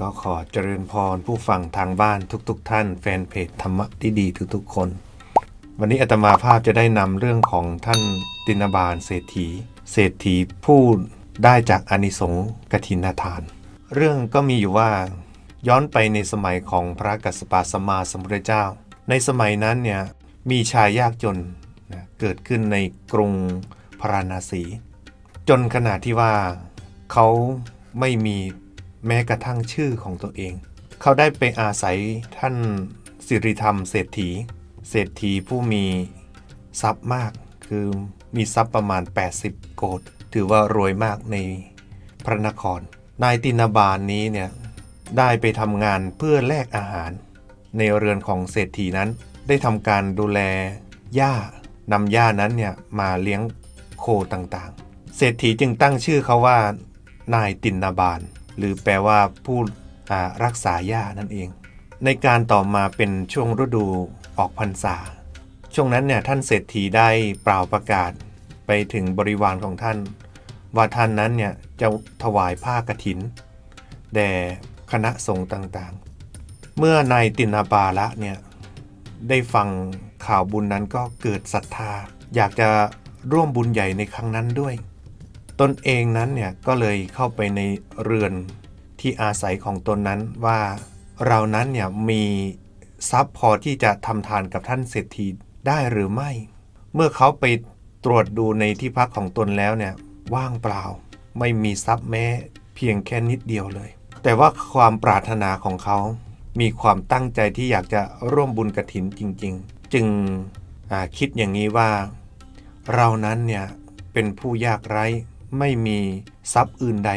ก็ขอเจริญพรผู้ฟังทางบ้านทุกๆทท่าน แฟนเพจธรรมะที่ดีทุกๆคน วันนี้อาตมาภาพจะได้นำเรื่องของท่านตินบาลเศรษฐี เศรษฐีผู้ได้จากอนิสงส์กฐินทาน เรื่องก็มีอยู่ว่าย้อนไปในสมัยของพระกัสสปะสมมาสมพุทธเจ้า ในสมัยนั้นเนี่ยมีชายยากจนนะเกิดขึ้นในกรุงพาราณสี จนขนาดที่ว่าเขาไม่มี แม้กระทั่งชื่อของตัวเอง เขาได้ไปอาศัยท่านสิริธรรมเศรษฐี เศรษฐีผู้มีทรัพย์มาก คือมีทรัพย์ประมาณ 80 โกดถือว่ารวยมากในพระนคร นายตินาบาลนนี้เนี่ยได้ไปทำงานเพื่อแลกอาหาร ในเรือนของเศรษฐีนั้น ได้ทำการดูแลหญ้านำหญ้านั้นเนี่ยมาเลี้ยงโคต่างๆ เศรษฐีจึงตั้งชื่อเขาว่านายตินนาบาล หรือแปลว่าผู้รักษาหญ้านั่นเอง ในการต่อมาเป็นช่วงฤดูออกพรรษา ช่วงนั้นเนี่ยท่านเศรษฐีได้เปล่าประกาศไปถึงบริวารของท่าน ว่าท่านนั้นเนี่ยจะถวายผ้ากฐิน แด่คณะสงฆ์ต่างๆ เมื่อนายตินาบาละเนี่ยได้ฟังข่าวบุญนั้นก็เกิดศรัทธา อยากจะร่วมบุญใหญ่ในครั้งนั้นด้วย ตนเองนั้นเนี่ยก็เลยเข้าไปในเรือนที่อาศัยของตนนั้นว่าเรานั้นเนี่ยมีทรัพย์พอที่จะทำทานกับท่านเศรษฐีได้หรือไม่ เมื่อเขาไปตรวจดูในที่พักของตนแล้วเนี่ยว่างเปล่า ไม่มีทรัพย์แม้เพียงแค่นิดเดียวเลย แต่ว่าความปรารถนาของเขา มีความตั้งใจที่อยากจะร่วมบุญกระถินจริง ๆ จึงคิดอย่างนี้ว่า เรานั้นเนี่ยเป็นผู้ยากไร้ ไม่มีทรัพย์อื่นใด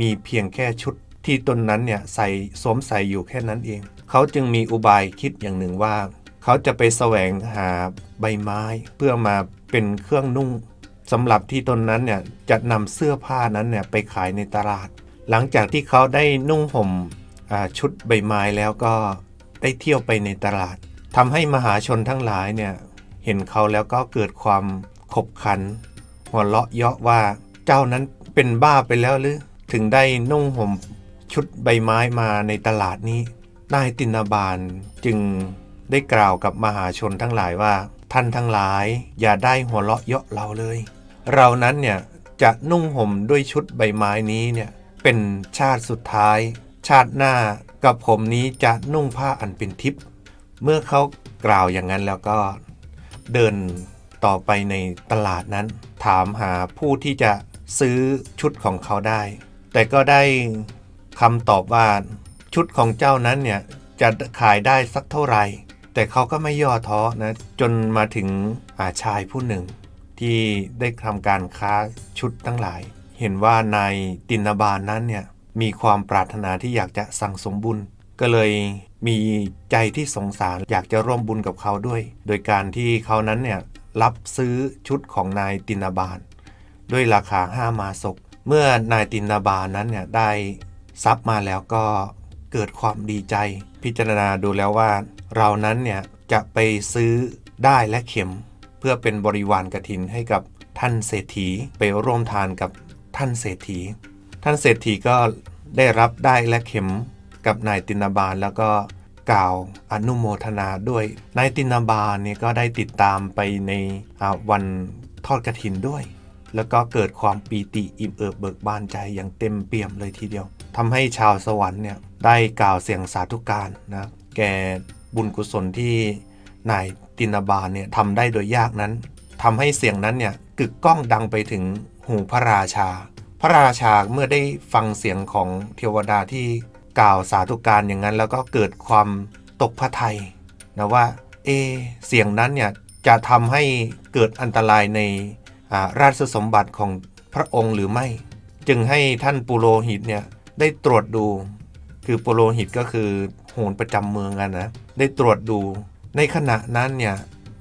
มีเพียงแค่ชุดที่ตนนั้นเนี่ยใส่สวมใส่อยู่แค่นั้นเอง เขาจึงมีอุบายคิดอย่างหนึ่งว่า เขาจะไปแสวงหาใบไม้เพื่อมาเป็นเครื่องนุ่งสำหรับที่ตนนั้นเนี่ยจะนำเสื้อผ้านั้นเนี่ยไปขายในตลาด หลังจากที่เขาได้นุ่งห่มชุดใบไม้แล้วก็ได้เที่ยวไปในตลาดทำให้มหาชนทั้งหลายเนี่ยเห็นเขาแล้วก็เกิดความขบขัน หัวเราะเยาะว่า เจ้านั้นเป็นบ้าไปแล้วหรือ ถึงได้นุ่งห่มชุดใบไม้มาในตลาดนี้ นายตินาบาลจึงได้กล่าวกับมหาชนทั้งหลายว่า ท่านทั้งหลายอย่าได้หัวเราะเยาะเราเลย เรานั้นเนี่ยจะนุ่งห่มด้วยชุดใบไม้นี้เนี่ยเป็นชาติสุดท้าย ชาติหน้ากับผมนี้จะนุ่งผ้าอันเป็นทิพย์เมื่อเขากล่าวอย่างนั้นแล้วก็เดินต่อไปในตลาดนั้น ถามหาผู้ที่จะ ซื้อชุดของเขาได้ แต่ก็ได้คำตอบว่าชุดของเจ้านั้นเนี่ยจะขายได้สักเท่าไหร่ แต่เขาก็ไม่ย่อท้อนะจนมาถึงอาชายผู้หนึ่ง ที่ได้ทำการค้าชุดทั้งหลาย เห็นว่านายตินาบาลนั้นเนี่ยมีความปรารถนาที่อยากจะสั่งสมบุญ ก็เลยมีใจที่สงสารอยากจะร่วมบุญกับเขาด้วย โดยการที่เขานั้นเนี่ยรับซื้อชุดของนายตินาบาล ด้วยราคาห้ามาศก เมื่อนายตินาบานั้นเนี่ยได้ทรัพย์มาแล้วก็เกิดความดีใจ พิจารณาดูแล้วว่า เรานั้นเนี่ยจะไปซื้อได้และเข็ม เพื่อเป็นบริวารกฐินให้กับท่านเศรษฐีไปร่วมทานกับท่านเศรษฐี ท่านเศรษฐีก็ได้รับได้และเข็มกับนายตินาบาลแล้วก็กล่าวอนุโมทนาด้วยนายตินาบาลเนี่ยก็ได้ติดตามไปในวันทอดกระถินด้วย แล้วก็เกิดความปีติอิ่มเอิบเบิกบานใจอย่างเต็มเปี่ยมเลยทีเดียวทำให้ชาวสวรรค์เนี่ยได้กล่าวเสียงสาธุการนะแก่บุญกุศลที่นายตินาบาลเนี่ยทำได้โดยยากนั้นทำให้เสียงนั้นเนี่ยกึกก้องดังไปถึงหูพระราชา พระราชาเมื่อได้ฟังเสียงของเทวดาที่กล่าวสาธุการอย่างนั้น แล้วก็เกิดความตกพระทัยนะว่าเอเสียงนั้นเนี่ยจะทำให้เกิดอันตรายใน ราชสมบัติของพระองค์หรือไม่ จึงให้ท่านปุโรหิตเนี่ยได้ตรวจดู คือปุโรหิตก็คือโหรประจำเมืองกันนะได้ตรวจดู ในขณะนั้นเนี่ย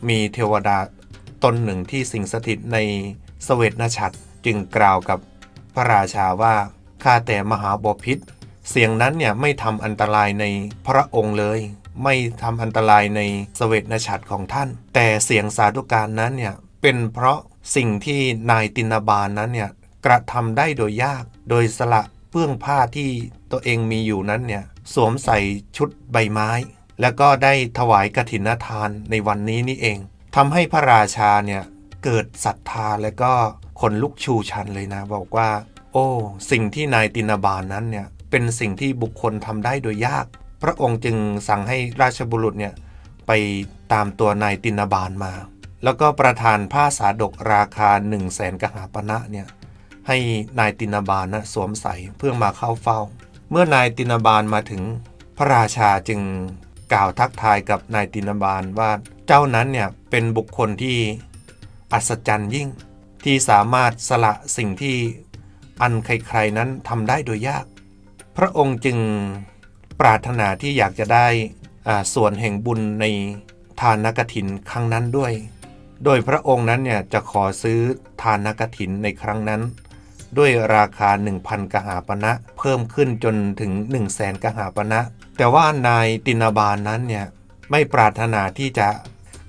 มีเทวดาตนหนึ่งที่สิงสถิตในสเวตนชัดจึงกล่าวกับพระราชาว่าข้าแต่มหาบพิษเสียงนั้นเนี่ยไม่ทำอันตรายในพระองค์เลย ไม่ทำอันตรายในสเวตนชัดของท่าน แต่เสียงสาธุการนั้นเนี่ยเป็นเพราะ สิ่งที่นายตินาบาลนั้นเนี่ยกระทำได้โดยยาก โดยสละเปื้องผ้าที่ตัวเองมีอยู่นั้นเนี่ยสวมใส่ชุดใบไม้ แล้วก็ได้ถวายกฐินทานในวันนี้นี่เองทำให้พระราชาเนี่ยเกิดศรัทธาและก็ขนลุกชูชันเลยนะ บอกว่า โอ้ สิ่งที่นายตินาบานนั้นเนี่ยเป็นสิ่งที่บุคคลทำได้โดยยาก พระองค์จึงสั่งให้ราชบุรุษเนี่ยไปตามตัวนายตินาบาลมา แล้วก็ประทานผ้าสาดกราคา1นึ่งแสนกหาปณะเนี่ยให้นายตินาบาลนะสวมใส่เพื่อมาเข้าเฝ้า เมื่อนายตินาบาลมาถึงพระราชาจึงกล่าวทักทายกับนายตินาบาลว่าเจ้านั้นเนี่ยเป็นบุคคลที่อัศจรรย์ยิ่งที่สามารถสละสิ่งที่อันใครๆนั้นทำได้โดยยาก พระองค์จึงปรารถนาที่อยากจะได้ส่วนแห่งบุญในทานนกถินครั้งนั้นด้วย โดยพระองค์นั้นเนี่ยจะขอซื้อทานนกถินในครั้งนั้น ด้วยราคา 1,000 กหาปณะเพิ่มขึ้นจนถึง 1 0 0 0 0แสนกหาปณะแต่ว่านายตินาบาลนนั้นเนี่ยไม่ปรารถนาที่จะ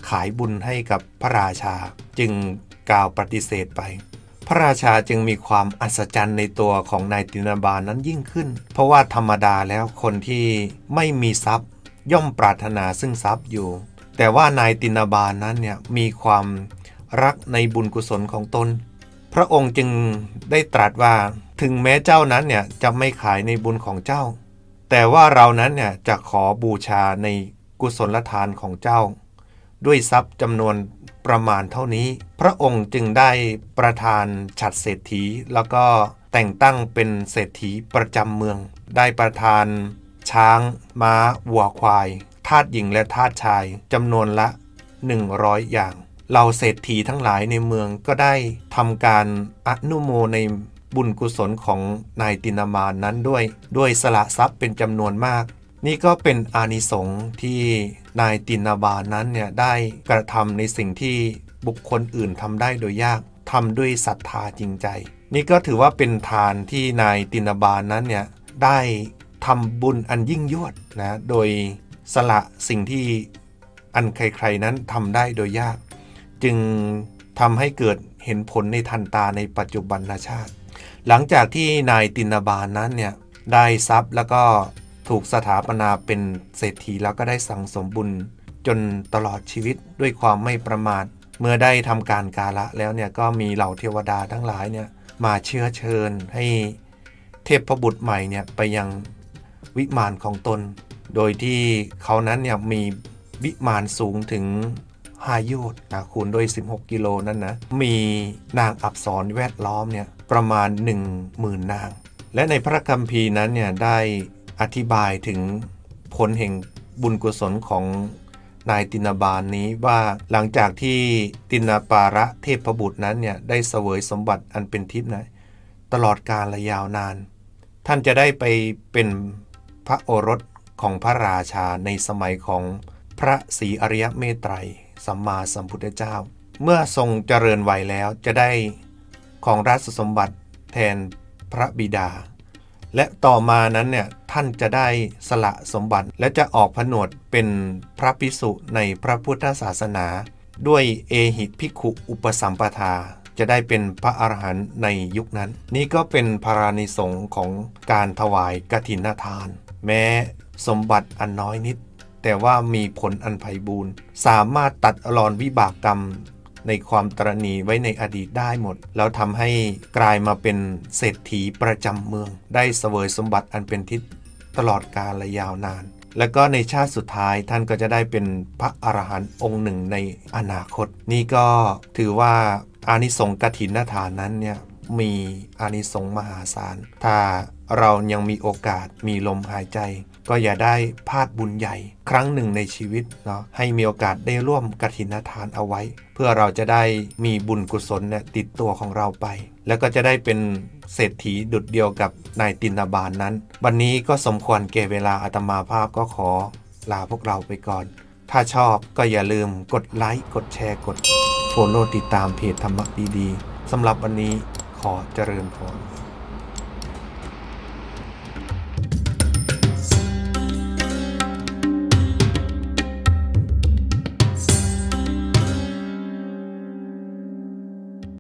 ขายบุญให้กับพระราชา จึงกล่าวปฏิเสธไป พระราชาจึงมีความอัศจรรย์ในตัวของนายตินาบาลนนั้นยิ่งขึ้น เพราะว่าธรรมดาแล้วคนที่ไม่มีทรัพย์ย่อมปรารถนาซึ่งทรัพย์อยู่ แต่ว่านายตินาบาลนนั้นเนี่ยมีความรักในบุญกุศลของตน พระองค์จึงได้ตรัสว่าถึงแม้เจ้านั้นเนี่ยจะไม่ขายในบุญของเจ้า แต่ว่าเรานั้นเนี่ยจะขอบูชาในกุศลทานของเจ้า ด้วยทรัพย์จำนวนประมาณเท่านี้ พระองค์จึงได้ประทานฉัดเศรษฐี แล้วก็แต่งตั้งเป็นเศรษฐีประจำเมือง ได้ประทานช้างม้าวัวควายาสหญิงและทาสชายจำนวนละ 100 อย่างเราเศรษฐีทั้งหลายในเมืองก็ได้ทำการอนุโมในบุญกุศลของนายตินามานนั้นด้วย ด้วยสละทรัพย์เป็นจำนวนมาก นี่ก็เป็นอานิสงส์ที่นายตินาบานั้นเนี่ยได้กระทำในสิ่งที่บุคคลอื่นทำได้โดยยากทำด้วยศรัทธาจริงใจ นี่ก็ถือว่าเป็นทานที่นายตินาบานั้นเนี่ยได้ทำบุญอันยิ่งยวดนะโดย สละสิ่งที่อันใครๆนั้นทำได้โดยยาก จึงทำให้เกิดเห็นผลในทันตาในปัจจุบันชาติ หลังจากที่นายตินาบาลนั้นเนี่ยได้ทรัพย์แล้วก็ถูกสถาปนาเป็นเศรษฐีแล้วก็ได้สั่งสมบุญจนตลอดชีวิตด้วยความไม่ประมาท เมื่อได้ทำการกาละแล้วเนี่ยก็มีเหล่าเทวดาทั้งหลายเนี่ยมาเชื้อเชิญให้เทพบุตรใหม่เนี่ยไปยังวิมานของตน โดยที่เขานั้นเนี่ยมีวิมานสูงถึง5โยชน์นะคูณด้วย 16 กิโลนั่นนะ มีนางอับสรแวดล้อมเนี่ยประมาณ 10,000 นาง และในพระคัมภีร์นั้นเนี่ยได้อธิบายถึงผลแห่งบุญกุศลของนายตินาบาลนนี้ว่าหลังจากที่ตินาปาระเทพบุตรนั้นเนี่ยได้เสวยสมบัติอันเป็นทิพย์นะตลอดกาลและยาวนาน ท่านจะได้ไปเป็นพระโอรส ของพระราชาในสมัยของพระศรีอริยเมตไตรสัมมาสัมพุทธเจ้า เมื่อทรงเจริญวัยแล้วจะได้ของราชสมบัติแทนพระบิดา และต่อมานั้นเนี่ยท่านจะได้สละสมบัติและจะออกผนวดเป็นพระภิกษุในพระพุทธศาสนา ด้วยเอหิภิกขุอุปสัมปทา จะได้เป็นพระอรหันต์ในยุคนั้น นี่ก็เป็นพารานิสง์ของการถวายกฐินทาน แม้ สมบัติอันน้อยนิด แต่ว่ามีผลอันไพบูรณ์สามารถตัดอรอนวิบากกรรมในความตรณีไว้ในอดีตได้หมด แล้วทำให้กลายมาเป็นเศรษฐีประจำเมือง ได้เสวยสมบัติอันเป็นทิศตลอดกาลและยาวนาน แล้วก็ในชาติสุดท้ายท่านก็จะได้เป็นพระอรหันต์องค์หนึ่งในอนาคต นี่ก็ถือว่าอานิสงส์กฐินทานนั้นเนี่ยมีอานิสงส์มหาศาล ถ้าเรายังมีโอกาสมีลมหายใจ ก็อย่าได้พลาดบุญใหญ่ ครั้งหนึ่งในชีวิตเนาะให้มีโอกาสได้ร่วมกฐินทานเอาไว้ เพื่อเราจะได้มีบุญกุศลเนี่ยติดตัวของเราไป แล้วก็จะได้เป็นเศรษฐีดุดเดียวกับนายตินาบาลนนั้น วันนี้ก็สมควรแก่เวลาอาตมาภาพก็ขอลาพวกเราไปก่อน ถ้าชอบก็อย่าลืมกดไลค์กดแชร์กดโฟลโล่ติดตามเพจธรรมะดีๆสำหรับวันนี้ขอเจริญพร